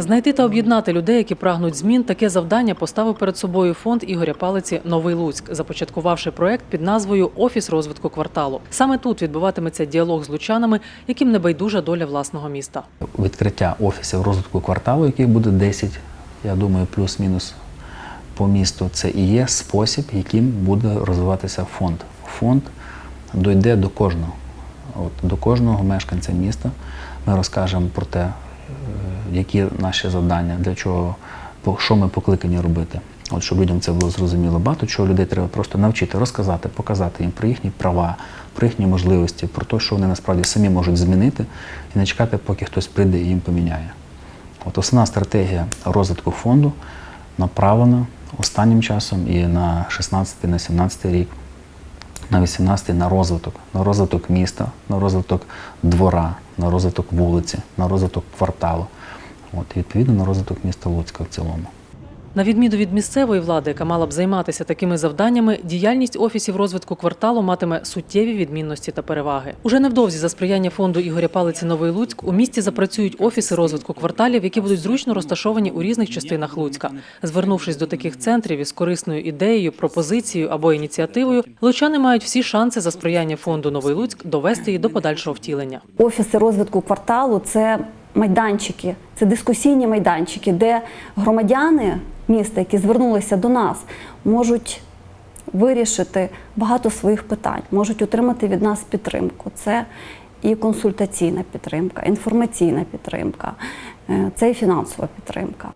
Знайти та об'єднати людей, які прагнуть змін, таке завдання поставив перед собою фонд Ігоря Палиці Новий Луцьк, започаткувавши проект під назвою Офіс розвитку кварталу. Саме тут відбуватиметься діалог з лучанами, яким не байдужа доля власного міста. відкриття офісів розвитку кварталу, яких буде 10, я думаю, плюс-мінус по місту, це і є спосіб, яким буде розвиватися фонд. Фонд дойде до кожного, от, до кожного мешканця міста. Ми розкажемо про те, е, які наші завдання, для чого, що ми покликані робити. От, щоб людям це було зрозуміло. Багато чого людей треба просто навчити, розказати, показати їм про їхні права, про їхні можливості, про те, що вони насправді самі можуть змінити, і не чекати, поки хтось прийде і їм поміняє. От основна стратегія розвитку фонду направлена останнім часом і на 16 на 17 рік, на 18 на розвиток, на розвиток міста, на розвиток двора, на розвиток вулиці, на розвиток кварталу. От, і відповідно на розвиток міста Луцька в цілому. На відміну від місцевої влади, яка мала б займатися такими завданнями, діяльність офісів розвитку кварталу матиме суттєві відмінності та переваги. Уже невдовзі за сприяння фонду Ігоря Палиці Новий Луцьк у місті запрацюють офіси розвитку кварталів, які будуть зручно розташовані у різних частинах Луцька. Звернувшись до таких центрів із корисною ідеєю, пропозицією або ініціативою, лучани мають всі шанси за сприяння фонду Новий Луцьк довести її до подальшого втілення. Офіси розвитку кварталу це майданчики, це дискусійні майданчики, де громадяни міста, які звернулися до нас, можуть вирішити багато своїх питань, можуть отримати від нас підтримку. Це і консультаційна підтримка, інформаційна підтримка, е, це і фінансова підтримка.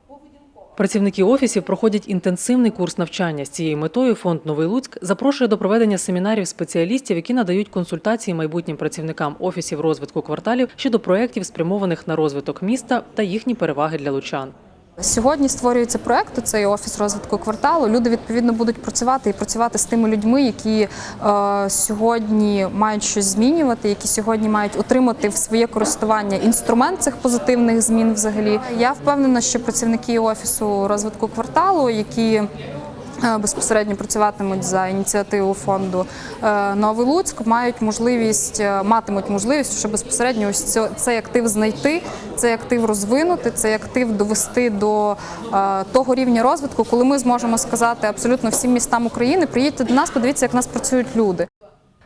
Працівники офісів проходять інтенсивний курс навчання. З цією метою фонд Новий Луцьк запрошує до проведення семінарів спеціалістів, які надають консультації майбутнім працівникам офісів розвитку кварталів щодо проєктів, спрямованих на розвиток міста та їхні переваги для лучан. Сьогодні створюється проект, цей офіс розвитку кварталу. Люди відповідно будуть працювати і працювати з тими людьми, які е, сьогодні мають щось змінювати, які сьогодні мають отримати в своє користування інструмент цих позитивних змін. Взагалі, я впевнена, що працівники офісу розвитку кварталу, які Безпосередньо працюватимуть за ініціативу фонду е, Новий Луцьк, мають можливість, е, матимуть можливість, що безпосередньо ось цей актив знайти, цей актив розвинути, цей актив довести до е, того рівня розвитку, коли ми зможемо сказати абсолютно всім містам України: приїдьте до нас, подивіться, як в нас працюють люди.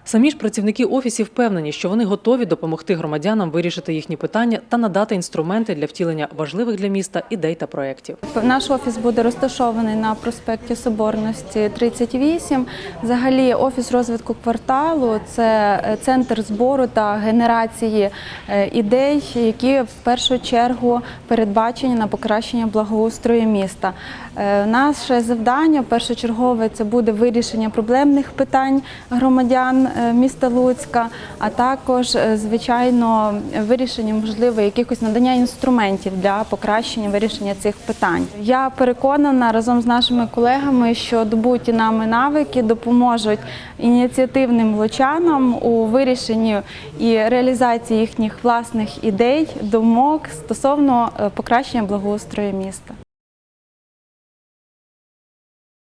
Самі ж працівники офісів впевнені, що вони готові допомогти громадянам вирішити їхні питання та надати інструменти для втілення важливих для міста ідей та проєктів. Наш офіс буде розташований на проспекті Соборності 38. Взагалі, офіс розвитку кварталу це е, центр збору та генерації е, ідей, які в першу чергу передбачені на покращення благоустрою міста. Е, Наше завдання першочергове це буде вирішення проблемних питань громадян міста Луцька, а також, е, звичайно, вирішення можливо якихось надання інструментів для покращення вирішення цих питань. Я переконана разом з нашими колегами, що добуті нами навики допоможуть ініціативним лучанам у вирішенні і реалізації їхніх власних ідей, думок стосовно е, покращення благоустрою міста.